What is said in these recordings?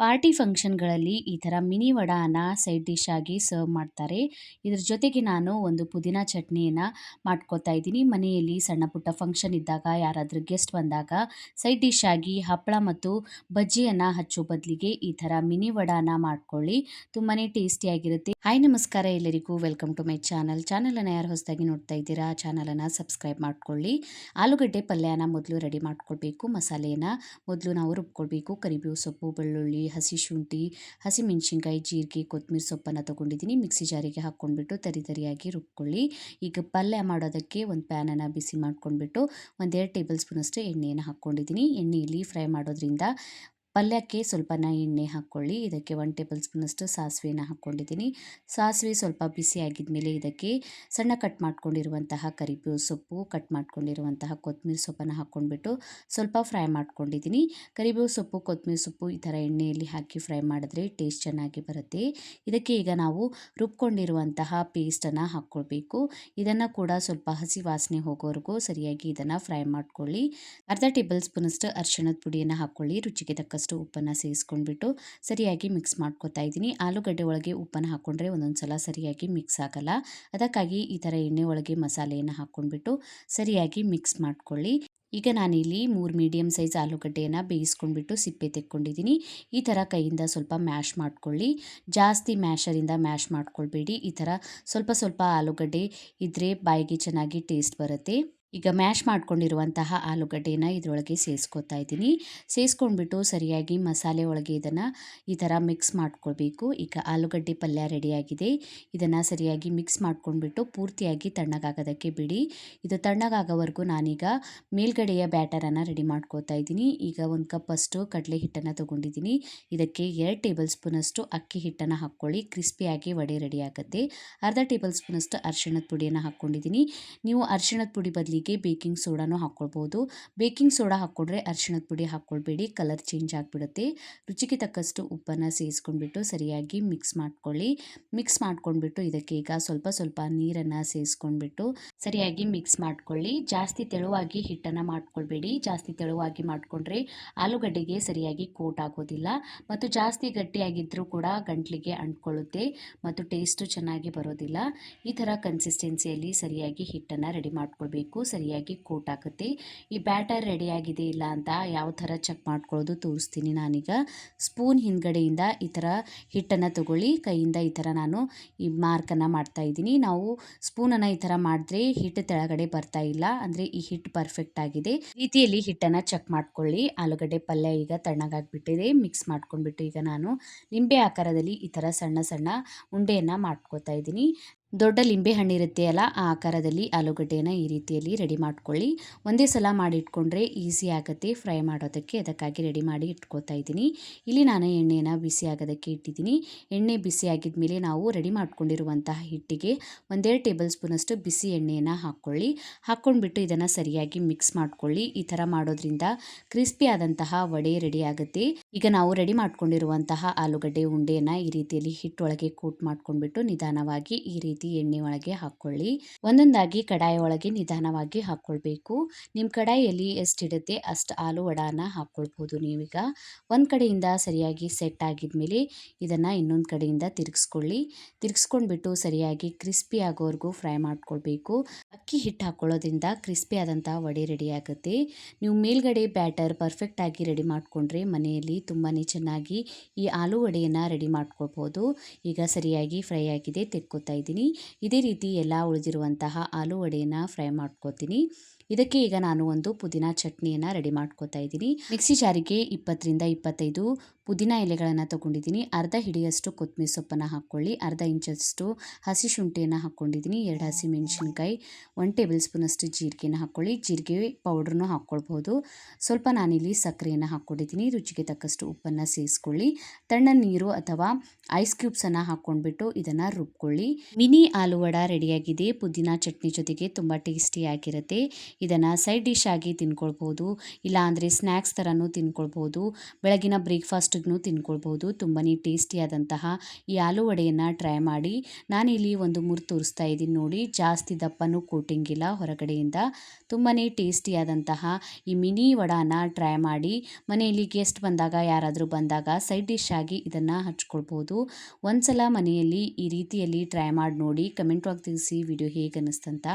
Party ಫಂಕ್ಷನ್ಗಳಲ್ಲಿ ಈ ಥರ ಮಿನಿ ವಡಾನ ಸೈಡ್ ಡಿಶ್ ಆಗಿ ಸರ್ವ್ ಮಾಡ್ತಾರೆ. ಇದ್ರ ಜೊತೆಗೆ ನಾನು ಒಂದು ಪುದೀನ ಚಟ್ನಿಯನ್ನು ಮಾಡ್ಕೋತಾ ಇದ್ದೀನಿ. ಮನೆಯಲ್ಲಿ ಸಣ್ಣ ಪುಟ್ಟ ಫಂಕ್ಷನ್ ಇದ್ದಾಗ ಯಾರಾದರೂ ಗೆಸ್ಟ್ ಬಂದಾಗ ಸೈಡ್ ಡಿಶ್ ಆಗಿ ಹಪ್ಪಳ ಮತ್ತು ಬಜ್ಜಿಯನ್ನು ಹಚ್ಚೋ ಬದಲಿಗೆ ಈ ಥರ ಮಿನಿ ವಡಾನ ಮಾಡ್ಕೊಳ್ಳಿ. ತುಂಬಾ ಟೇಸ್ಟಿಯಾಗಿರುತ್ತೆ ಹಾಯ್, ನಮಸ್ಕಾರ ಎಲ್ಲರಿಗೂ. Welcome to my channel. ಚಾನಲನ್ನು ಯಾರು ಹೊಸದಾಗಿ ನೋಡ್ತಾ ಇದ್ದೀರಾ, ಚಾನಲನ್ನು ಸಬ್ಸ್ಕ್ರೈಬ್ ಮಾಡ್ಕೊಳ್ಳಿ. ಆಲೂಗಡ್ಡೆ ಪಲ್ಯನ ಮೊದಲು ರೆಡಿ ಮಾಡ್ಕೊಳ್ಬೇಕು. ಮಸಾಲೆಯನ್ನು ಮೊದಲು ನಾವು ರುಬ್ಕೊಳ್ಬೇಕು. ಕರಿಬೇವು ಸೊಪ್ಪು, ಬೆಳ್ಳುಳ್ಳಿ ಹಸಿ ಶುಂಠಿ ಹಸಿಮೆಣಸಿನ್ಕಾಯಿ ಜೀರಿಗೆ ಕೊತ್ತಂಬರಿ ಸೊಪ್ಪನ್ನು ತೊಗೊಂಡಿದ್ದೀನಿ. ಮಿಕ್ಸಿ ಜಾರಿಗೆ ಹಾಕ್ಕೊಂಡ್ಬಿಟ್ಟು ತರಿ ತರಿಯಾಗಿ ರುಬ್ಕೊಳ್ಳಿ. ಈಗ ಪಲ್ಯ ಮಾಡೋದಕ್ಕೆ ಒಂದು ಪ್ಯಾನನ್ನು ಬಿಸಿ ಮಾಡ್ಕೊಂಡ್ಬಿಟ್ಟು ಒಂದೆರಡು ಟೇಬಲ್ ಸ್ಪೂನಷ್ಟು ಎಣ್ಣೆಯನ್ನು ಹಾಕ್ಕೊಂಡಿದ್ದೀನಿ. ಎಣ್ಣೆಯಲ್ಲಿ ಫ್ರೈ ಮಾಡೋದ್ರಿಂದ ಪಲ್ಯಕ್ಕೆ ಸ್ವಲ್ಪ ನಾ ಎಣ್ಣೆ ಹಾಕ್ಕೊಳ್ಳಿ, ಇದಕ್ಕೆ ಒನ್ ಟೇಬಲ್ ಸ್ಪೂನಷ್ಟು ಸಾಸಿವೆನ ಹಾಕ್ಕೊಂಡಿದ್ದೀನಿ. ಸಾಸಿವೆ ಸ್ವಲ್ಪ ಬಿಸಿ ಆಗಿದ್ಮೇಲೆ ಇದಕ್ಕೆ ಸಣ್ಣ ಕಟ್ ಮಾಡ್ಕೊಂಡಿರುವಂತಹ ಕರಿಬೇವು ಸೊಪ್ಪು ಕಟ್ ಮಾಡ್ಕೊಂಡಿರುವಂತಹ ಕೊತ್ತಂಬರಿ ಸೊಪ್ಪನ್ನು ಹಾಕ್ಕೊಂಡ್ಬಿಟ್ಟು ಸ್ವಲ್ಪ ಫ್ರೈ ಮಾಡ್ಕೊಂಡಿದ್ದೀನಿ. ಕರಿಬೇವು ಸೊಪ್ಪು, ಕೊತ್ತಂಬರಿ ಸೊಪ್ಪು ಈ ಥರ ಎಣ್ಣೆಯಲ್ಲಿ ಹಾಕಿ ಫ್ರೈ ಮಾಡಿದ್ರೆ ಟೇಸ್ಟ್ ಚೆನ್ನಾಗಿ ಬರುತ್ತೆ. ಇದಕ್ಕೆ ಈಗ ನಾವು ರುಬ್ಕೊಂಡಿರುವಂತಹ ಪೇಸ್ಟನ್ನು ಹಾಕ್ಕೊಳ್ಬೇಕು. ಇದನ್ನು ಕೂಡ ಸ್ವಲ್ಪ ಹಸಿ ವಾಸನೆ ಹೋಗೋವರೆಗೂ ಸರಿಯಾಗಿ ಇದನ್ನು ಫ್ರೈ ಮಾಡ್ಕೊಳ್ಳಿ. ಅರ್ಧ ಟೇಬಲ್ ಸ್ಪೂನಷ್ಟು ಅರಿಶಿಣದ ಪುಡಿಯನ್ನು ಹಾಕ್ಕೊಳ್ಳಿ, ರುಚಿಗೆ ತಕ್ಕಷ್ಟು ಉಪ್ಪನ್ನು ಸೇರಿಸ್ಕೊಂಡ್ಬಿಟ್ಟು ಸರಿಯಾಗಿ ಮಿಕ್ಸ್ ಮಾಡ್ಕೊತಾ ಇದ್ದೀನಿ. ಆಲೂಗಡ್ಡೆ ಒಳಗೆ ಉಪ್ಪನ್ನು ಹಾಕ್ಕೊಂಡ್ರೆ ಒಂದೊಂದು ಸಲ ಸರಿಯಾಗಿ ಮಿಕ್ಸ್ ಆಗಲ್ಲ. ಅದಕ್ಕಾಗಿ ಈ ಥರ ಎಣ್ಣೆ ಒಳಗೆ ಮಸಾಲೆಯನ್ನು ಹಾಕ್ಕೊಂಡ್ಬಿಟ್ಟು ಸರಿಯಾಗಿ ಮಿಕ್ಸ್ ಮಾಡ್ಕೊಳ್ಳಿ. ಈಗ ನಾನಿಲ್ಲಿ ಮೂರು ಮೀಡಿಯಮ್ ಸೈಜ್ ಆಲೂಗಡ್ಡೆಯನ್ನು ಬೇಯಿಸ್ಕೊಂಡ್ಬಿಟ್ಟು ಸಿಪ್ಪೆ ತೆಕ್ಕೊಂಡಿದ್ದೀನಿ. ಈ ಥರ ಕೈಯಿಂದ ಸ್ವಲ್ಪ ಮ್ಯಾಶ್ ಮಾಡ್ಕೊಳ್ಳಿ. ಜಾಸ್ತಿ ಮ್ಯಾಶರಿಂದ ಮ್ಯಾಶ್ ಮಾಡ್ಕೊಳ್ಬೇಡಿ. ಈ ಥರ ಸ್ವಲ್ಪ ಸ್ವಲ್ಪ ಆಲೂಗಡ್ಡೆ ಇದ್ದರೆ ಬಾಯಿಗೆ ಚೆನ್ನಾಗಿ ಟೇಸ್ಟ್ ಬರುತ್ತೆ. ಈಗ ಮ್ಯಾಶ್ ಮಾಡ್ಕೊಂಡಿರುವಂತಹ ಆಲೂಗಡ್ಡೆನ ಇದರೊಳಗೆ ಸೇರಿಸ್ಕೊತಾ ಇದ್ದೀನಿ. ಸೇರಿಸ್ಕೊಂಡ್ಬಿಟ್ಟು ಸರಿಯಾಗಿ ಮಸಾಲೆ ಒಳಗೆ ಇದನ್ನು ಈ ಥರ ಮಿಕ್ಸ್ ಮಾಡ್ಕೊಳ್ಬೇಕು. ಈಗ ಆಲೂಗಡ್ಡೆ ಪಲ್ಯ ರೆಡಿಯಾಗಿದೆ. ಇದನ್ನು ಸರಿಯಾಗಿ ಮಿಕ್ಸ್ ಮಾಡ್ಕೊಂಡ್ಬಿಟ್ಟು ಪೂರ್ತಿಯಾಗಿ ತಣ್ಣಗಾಗೋದಕ್ಕೆ ಬಿಡಿ. ಇದು ತಣ್ಣಗಾಗೋವರೆಗೂ ನಾನೀಗ ಮೇಲ್ಗಡೆಯ ಬ್ಯಾಟರನ್ನು ರೆಡಿ ಮಾಡ್ಕೋತಾ ಇದ್ದೀನಿ. ಈಗ ಒಂದು ಕಪ್ಪಷ್ಟು ಕಡಲೆ ಹಿಟ್ಟನ್ನು ತೊಗೊಂಡಿದ್ದೀನಿ. ಇದಕ್ಕೆ ಎರಡು ಟೇಬಲ್ ಸ್ಪೂನಷ್ಟು ಅಕ್ಕಿ ಹಿಟ್ಟನ್ನು ಹಾಕ್ಕೊಳ್ಳಿ. ಕ್ರಿಸ್ಪಿಯಾಗಿ ವಡೆ ರೆಡಿ ಆಗುತ್ತೆ. ಅರ್ಧ ಟೇಬಲ್ ಸ್ಪೂನಷ್ಟು ಅರಿಶಿಣದ ಪುಡಿಯನ್ನು ಹಾಕ್ಕೊಂಡಿದ್ದೀನಿ. ನೀವು ಅರಿಶಿಣದ ಪುಡಿ ಬದಲಿಗೆ ಬೇಕಿಂಗ್ ಸೋಡಾನು ಹಾಕ್ಕೊಳ್ಬೋದು. ಬೇಕಿಂಗ್ ಸೋಡಾ ಹಾಕ್ಕೊಂಡ್ರೆ ಅರಿಶಿಣದ ಪುಡಿ ಹಾಕ್ಕೊಳ್ಬೇಡಿ, ಕಲರ್ ಚೇಂಜ್ ಆಗಿಬಿಡುತ್ತೆ. ರುಚಿಗೆ ತಕ್ಕಷ್ಟು ಉಪ್ಪನ್ನು ಸೇರಿಸ್ಕೊಂಡ್ಬಿಟ್ಟು ಸರಿಯಾಗಿ ಮಿಕ್ಸ್ ಮಾಡ್ಕೊಳ್ಳಿ. ಮಿಕ್ಸ್ ಮಾಡ್ಕೊಂಡ್ಬಿಟ್ಟು ಇದಕ್ಕೆ ಈಗ ಸ್ವಲ್ಪ ಸ್ವಲ್ಪ ನೀರನ್ನು ಸೇರಿಸ್ಕೊಂಡ್ಬಿಟ್ಟು ಸರಿಯಾಗಿ ಮಿಕ್ಸ್ ಮಾಡ್ಕೊಳ್ಳಿ. ಜಾಸ್ತಿ ತೆಳುವಾಗಿ ಹಿಟ್ಟನ್ನು ಮಾಡ್ಕೊಳ್ಬೇಡಿ. ಜಾಸ್ತಿ ತೆಳುವಾಗಿ ಮಾಡಿಕೊಂಡ್ರೆ ಆಲೂಗಡ್ಡೆಗೆ ಸರಿಯಾಗಿ ಕೋಟ್ ಆಗೋದಿಲ್ಲ. ಮತ್ತು ಜಾಸ್ತಿ ಗಟ್ಟಿಯಾಗಿದ್ದರೂ ಕೂಡ ಗಂಟ್ಲಿಗೆ ಅಂಟ್ಕೊಳ್ಳುತ್ತೆ ಮತ್ತು ಟೇಸ್ಟು ಚೆನ್ನಾಗಿ ಬರೋದಿಲ್ಲ. ಈ ಥರ ಕನ್ಸಿಸ್ಟೆನ್ಸಿಯಲ್ಲಿ ಸರಿಯಾಗಿ ಹಿಟ್ಟನ್ನು ರೆಡಿ ಮಾಡ್ಕೊಳ್ಬೇಕು. ಸರಿಯಾಗಿ ಕೋಟ್ ಆಗುತ್ತೆ. ಈ ಬ್ಯಾಟರ್ ರೆಡಿಯಾಗಿದೆ ಇಲ್ಲ ಅಂತ ಯಾವ ಥರ ಚೆಕ್ ಮಾಡ್ಕೊಳ್ಳೋದು ತೋರಿಸ್ತೀನಿ ನಾನೀಗ. ಸ್ಪೂನ್ ಹಿಂದ್ಗಡೆಯಿಂದ ಈ ಥರ ಹಿಟ್ಟನ್ನು ತಗೊಳ್ಳಿ. ಕೈಯಿಂದ ಈ ಥರ ನಾನು ಈ ಮಾರ್ಕನ್ನು ಮಾಡ್ತಾ ಇದ್ದೀನಿ. ನಾವು ಸ್ಪೂನನ್ನು ಈ ಥರ ಮಾಡಿದ್ರೆ ಹಿಟ್ಟು ತೆಳಗಡೆ ಬರ್ತಾ ಇಲ್ಲ. ಅಂದ್ರೆ ಈ ಹಿಟ್ ಪರ್ಫೆಕ್ಟ್ ಆಗಿದೆ. ರೀತಿಯಲ್ಲಿ ಹಿಟ್ಟನ್ನು ಚೆಕ್ ಮಾಡ್ಕೊಳ್ಳಿ. ಆಲೂಗಡ್ಡೆ ಪಲ್ಯ ಈಗ ತಣ್ಣಗಾಗ್ಬಿಟ್ಟಿದೆ. ಮಿಕ್ಸ್ ಮಾಡ್ಕೊಂಡ್ಬಿಟ್ಟು ಈಗ ನಾನು ನಿಂಬೆ ಆಕಾರದಲ್ಲಿ ಈ ತರ ಸಣ್ಣ ಸಣ್ಣ ಉಂಡೆಯನ್ನ ಮಾಡ್ಕೋತಾ ಇದ್ದೀನಿ. ದೊಡ್ಡ ಲಿಂಬೆ ಹಣ್ಣಿರುತ್ತೆ ಅಲ್ಲ, ಆ ಆಕಾರದಲ್ಲಿ ಆಲೂಗಡ್ಡೆಯನ್ನು ಈ ರೀತಿಯಲ್ಲಿ ರೆಡಿ ಮಾಡ್ಕೊಳ್ಳಿ. ಒಂದೇ ಸಲ ಮಾಡಿ ಇಟ್ಕೊಂಡ್ರೆ ಈಸಿ ಆಗುತ್ತೆ. ಫ್ರೈ ಮಾಡೋದಕ್ಕೆ ಅದಕ್ಕಾಗಿ ರೆಡಿ ಮಾಡಿ ಇಟ್ಕೋತಾ ಇದ್ದೀನಿ. ಇಲ್ಲಿ ನಾನು ಎಣ್ಣೆಯನ್ನು ಬಿಸಿ ಆಗೋದಕ್ಕೆ ಇಟ್ಟಿದ್ದೀನಿ. ಎಣ್ಣೆ ಬಿಸಿ ಆಗಿದ ಮೇಲೆ ನಾವು ರೆಡಿ ಮಾಡ್ಕೊಂಡಿರುವಂತಹ ಹಿಟ್ಟಿಗೆ ಒಂದೆರಡು ಟೇಬಲ್ ಸ್ಪೂನಷ್ಟು ಬಿಸಿ ಎಣ್ಣೆಯನ್ನು ಹಾಕ್ಕೊಳ್ಳಿ. ಹಾಕ್ಕೊಂಡ್ಬಿಟ್ಟು ಇದನ್ನು ಸರಿಯಾಗಿ ಮಿಕ್ಸ್ ಮಾಡ್ಕೊಳ್ಳಿ. ಈ ಥರ ಮಾಡೋದ್ರಿಂದ ಕ್ರಿಸ್ಪಿ ಆದಂತಹ ವಡೆ ರೆಡಿ ಆಗುತ್ತೆ. ಈಗ ನಾವು ರೆಡಿ ಮಾಡ್ಕೊಂಡಿರುವಂತಹ ಆಲೂಗಡ್ಡೆ ಉಂಡೆಯನ್ನು ಈ ರೀತಿಯಲ್ಲಿ ಹಿಟ್ಟೊಳಗೆ ಕೂಟ್ ಮಾಡ್ಕೊಂಡ್ಬಿಟ್ಟು ನಿಧಾನವಾಗಿ ಈ ರೀತಿ ಎಣ್ಣೆ ಒಳಗೆ ಹಾಕ್ಕೊಳ್ಳಿ ಒಂದೊಂದಾಗಿ ಕಡಾಯಿ ಒಳಗೆ ನಿಧಾನವಾಗಿ ಹಾಕ್ಕೊಳ್ಬೇಕು ನಿಮ್ಮ ಕಡಾಯಿಯಲ್ಲಿ ಎಷ್ಟಿಡುತ್ತೆ ಅಷ್ಟು ಆಲೂ ವಡಾನ ಹಾಕ್ಕೊಳ್ಬೋದು ನೀವೀಗ. ಒಂದು ಕಡೆಯಿಂದ ಸರಿಯಾಗಿ ಸೆಟ್ ಆಗಿದ್ಮೇಲೆ ಇದನ್ನು ಇನ್ನೊಂದು ಕಡೆಯಿಂದ ತಿರುಗಿಸ್ಕೊಳ್ಳಿ. ತಿರುಗಿಸ್ಕೊಂಡ್ಬಿಟ್ಟು ಸರಿಯಾಗಿ ಕ್ರಿಸ್ಪಿ ಆಗೋವರೆಗೂ ಫ್ರೈ ಮಾಡ್ಕೊಳ್ಬೇಕು. ಅಕ್ಕಿ ಹಿಟ್ಟು ಹಾಕ್ಕೊಳ್ಳೋದ್ರಿಂದ ಕ್ರಿಸ್ಪಿ ಆದಂಥ ವಡೆ ರೆಡಿ ಆಗುತ್ತೆ. ನೀವು ಮೇಲ್ಗಡೆ ಬ್ಯಾಟರ್ ಪರ್ಫೆಕ್ಟಾಗಿ ರೆಡಿ ಮಾಡಿಕೊಂಡ್ರೆ ಮನೆಯಲ್ಲಿ ತುಂಬಾ ಚೆನ್ನಾಗಿ ಈ ಆಲೂ ವಡೆಯನ್ನು ರೆಡಿ ಮಾಡ್ಕೊಳ್ಬೋದು. ಈಗ ಸರಿಯಾಗಿ ಫ್ರೈ ಆಗಿದೆ, ತೆಕ್ಕೋತಾ ಇದ್ದೀನಿ. ಇದೇ ರೀತಿ ಎಲ್ಲ ಉಳಿದಿರುವಂತಹ ಆಲೂ ವಡೆಯನ್ನು ಫ್ರೈ ಮಾಡ್ಕೋತೀನಿ. ಇದಕ್ಕೆ ಈಗ ನಾನು ಒಂದು ಪುದೀನ ಚಟ್ನಿಯನ್ನು ರೆಡಿ ಮಾಡ್ಕೋತಾ ಇದ್ದೀನಿ. ಮಿಕ್ಸಿ ಜಾರಿಗೆ ಇಪ್ಪತ್ತರಿಂದ ಇಪ್ಪತ್ತೈದು ಪುದೀನ ಎಲೆಗಳನ್ನು ತೊಗೊಂಡಿದ್ದೀನಿ. ಅರ್ಧ ಹಿಡಿಯಷ್ಟು ಕೊತ್ತಂಬರಿ ಸೊಪ್ಪನ್ನು ಹಾಕ್ಕೊಳ್ಳಿ. ಅರ್ಧ ಇಂಚಷ್ಟು ಹಸಿ ಶುಂಠಿಯನ್ನು ಹಾಕ್ಕೊಂಡಿದ್ದೀನಿ. ಎರಡು ಹಸಿ ಮೆಣಸಿನ್ಕಾಯಿ ಒನ್ ಟೇಬಲ್ ಸ್ಪೂನಷ್ಟು ಜೀರಿಗೆನ ಹಾಕ್ಕೊಳ್ಳಿ. ಜೀರಿಗೆ ಪೌಡ್ರನ್ನು ಹಾಕ್ಕೊಳ್ಬೋದು ಸ್ವಲ್ಪ ನಾನಿಲ್ಲಿ ಸಕ್ಕರೆಯನ್ನು ಹಾಕ್ಕೊಂಡಿದ್ದೀನಿ. ರುಚಿಗೆ ತಕ್ಕಷ್ಟು ಉಪ್ಪನ್ನು ಸೇರಿಸ್ಕೊಳ್ಳಿ. ತಣ್ಣ ನೀರು ಅಥವಾ ಐಸ್ ಕ್ಯೂಬ್ಸನ್ನು ಹಾಕ್ಕೊಂಡ್ಬಿಟ್ಟು ಇದನ್ನು ರುಬ್ಕೊಳ್ಳಿ. ಮಿನಿ ಆಲೂ ವಡ ರೆಡಿಯಾಗಿದೆ ಪುದೀನ ಚಟ್ನಿ ಜೊತೆಗೆ ತುಂಬ ಟೇಸ್ಟಿಯಾಗಿರುತ್ತೆ ಇದನ್ನು ಸೈಡ್ ಡಿಶ್ ಆಗಿ ತಿನ್ಕೊಳ್ಬೋದು. ಇಲ್ಲ ಅಂದರೆ ಸ್ನ್ಯಾಕ್ಸ್ ಥರನೂ ತಿನ್ಕೊಳ್ಬೋದು. ಬೆಳಗಿನ ಬ್ರೇಕ್ಫಾಸ್ಟ್ಗೂ ತಿನ್ಕೊಳ್ಬೋದು. ತುಂಬಾ ಟೇಸ್ಟಿಯಾದಂತಹ ಈ ಆಲೂ ವಡೆಯನ್ನು ಟ್ರೈ ಮಾಡಿ. ನಾನಿಲ್ಲಿ ಒಂದು ಮುರು ತೋರಿಸ್ತಾ ಇದ್ದೀನಿ ನೋಡಿ. ಜಾಸ್ತಿ ದಪ್ಪನೂ ಕೋಟಿಂಗ್ ಇಲ್ಲ ಹೊರಗಡೆಯಿಂದ. ತುಂಬಾ ಟೇಸ್ಟಿಯಾದಂತಹ ಈ ಮಿನಿ ವಡಾನ ಟ್ರೈ ಮಾಡಿ. ಮನೆಯಲ್ಲಿ ಗೆಸ್ಟ್ ಬಂದಾಗ, ಯಾರಾದರೂ ಬಂದಾಗ ಸೈಡ್ ಡಿಶ್ ಆಗಿ ಇದನ್ನು ಹಚ್ಕೊಳ್ಬೋದು. ಒಂದ್ಸಲ ಮನೆಯಲ್ಲಿ ಈ ರೀತಿಯಲ್ಲಿ ಟ್ರೈ ಮಾಡಿ ನೋಡಿ. ಕಮೆಂಟ್ ಒಳಗೆ ತಿಳಿಸಿ ವಿಡಿಯೋ ಹೇಗೆ ಅನ್ನಿಸ್ತಂತ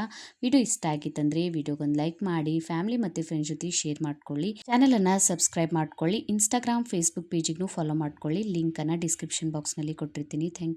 ವಿಡಿಯೋ ಇಷ್ಟ ಆಗಿತ್ತಂದರೆ ವಿಡಿಯೋಗೊಂದು ಲೈಕ್ ಮಾಡಿ ಫ್ಯಾಮಿಲಿ ಮತ್ತು ಫ್ರೆಂಡ್ಸ್ ಜೊತೆ ಶೇರ್ ಮಾಡ್ಕೊಳ್ಳಿ. ಚಾನಲನ್ನು ಸಬ್ಸ್ಕ್ರೈಬ್ ಮಾಡ್ಕೊಳ್ಳಿ. ಇನ್ಸ್ಟಾಗ್ರಾಮ್ ಫೇಸ್ಬುಕ್ ಪೇಜಿಗೂ ಫಾಲೋ ಮಾಡ್ಕೊಳ್ಳಿ. ಲಿಂಕನ್ನು ಡಿಸ್ಕ್ರಿಪ್ಷನ್ ಬಾಕ್ಸ್ನಲ್ಲಿ ಕೊಟ್ಟಿರ್ತೀನಿ. Thank you